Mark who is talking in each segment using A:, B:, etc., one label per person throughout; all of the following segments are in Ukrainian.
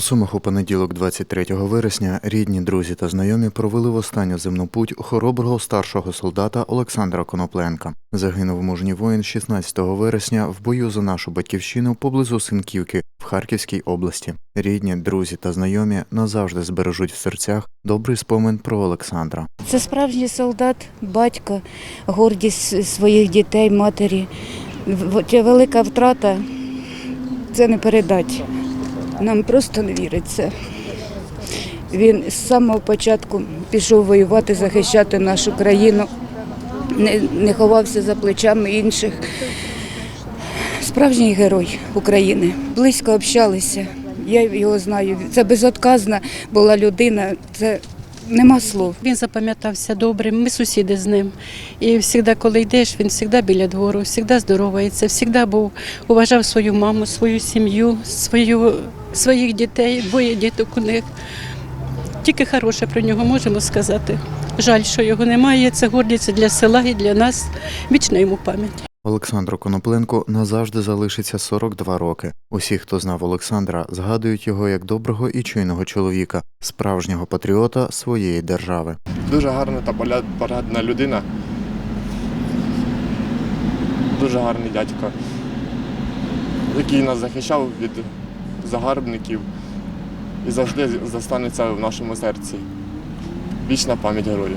A: Сумах у понеділок, 23 вересня, рідні, друзі та знайомі провели в останню земну путь хороброго старшого солдата Олександра Конопленка. Загинув мужній воїн 16 вересня в бою за нашу батьківщину поблизу Синківки в Харківській області. Рідні, друзі та знайомі назавжди збережуть в серцях добрий спомин про Олександра.
B: Це справжній солдат, батько, гордість своїх дітей, матері. Ця велика втрата це не передать. Нам просто не віриться. Він з самого початку пішов воювати, захищати нашу країну, не, не ховався за плечами інших. Справжній герой України. Близько общалися. Я його знаю. Це безотказна була людина. Це нема слов.
C: Він запам'ятався добрим, ми сусіди з ним. І завжди, коли йдеш, він завжди біля двору, завжди здоровається, завжди був, уважав свою маму, свою сім'ю, свою, своїх дітей, двоє діток у них. Тільки хороше про нього можемо сказати. Жаль, що його немає. Це гордість для села і для нас. Вічна йому пам'ять.
A: Олександру Конопленку назавжди залишиться 42 роки. Усі, хто знав Олександра, згадують його як доброго і чуйного чоловіка, справжнього патріота своєї держави.
D: Дуже гарна та порядна людина. Дуже гарний дядько, який нас захищав від загарбників і завжди застанеться в нашому серці. Вічна пам'ять герою.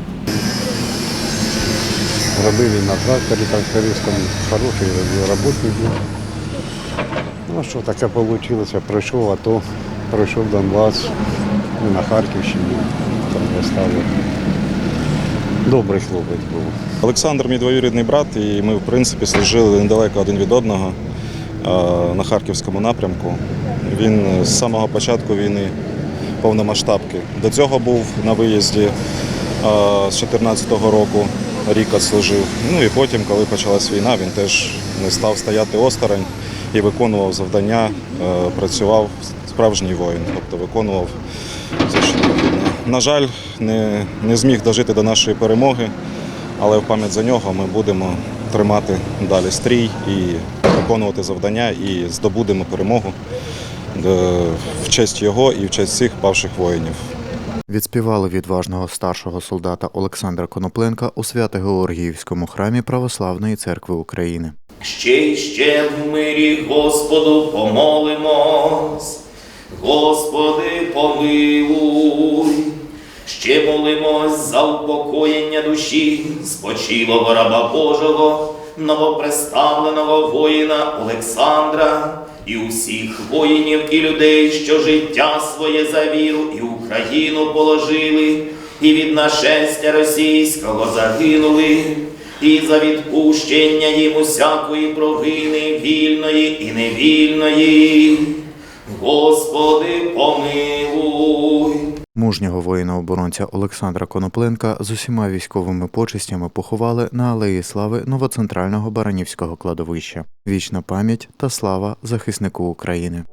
E: Робили на тракторі, Харівському, хороший роботник був. Ну що таке вийшло, пройшов АТО, пройшов Донбас, і на Харківщині, там я ставив. Добрий хлопець був.
F: Олександр мій двоюрідний брат, і ми, в принципі, служили недалеко один від одного на харківському напрямку. Він з самого початку війни повномасштабки. До цього був на виїзді е, з 2014 року, рік служив. Ну і потім, коли почалась війна, він теж не став стояти осторонь і виконував завдання, е, працював справжній воїн, тобто виконував все, що. На жаль, не, не зміг дожити до нашої перемоги, але в пам'ять за нього ми будемо тримати далі стрій і виконувати завдання і здобудемо перемогу е, в честь його і в честь всіх павших воїнів.
A: Відспівали відважного старшого солдата Олександра Конопленка у Свято-Георгіївському храмі Православної церкви України.
G: Ще й ще в мирі Господу помолимось, Господи, помилуй, ще молимось за упокоєння душі спочилого раба Божого, новоприставленого воїна Олександра і усіх воїнів і людей, що життя своє за віру і Україну положили, і від нашестя російського загинули і за відпущення їм усякої провини вільної і невільної. Господи, помилуй.
A: Мужнього воїна-оборонця Олександра Конопленка з усіма військовими почестями поховали на Алеї Слави новоцентрального Баранівського кладовища. Вічна пам'ять та слава захиснику України.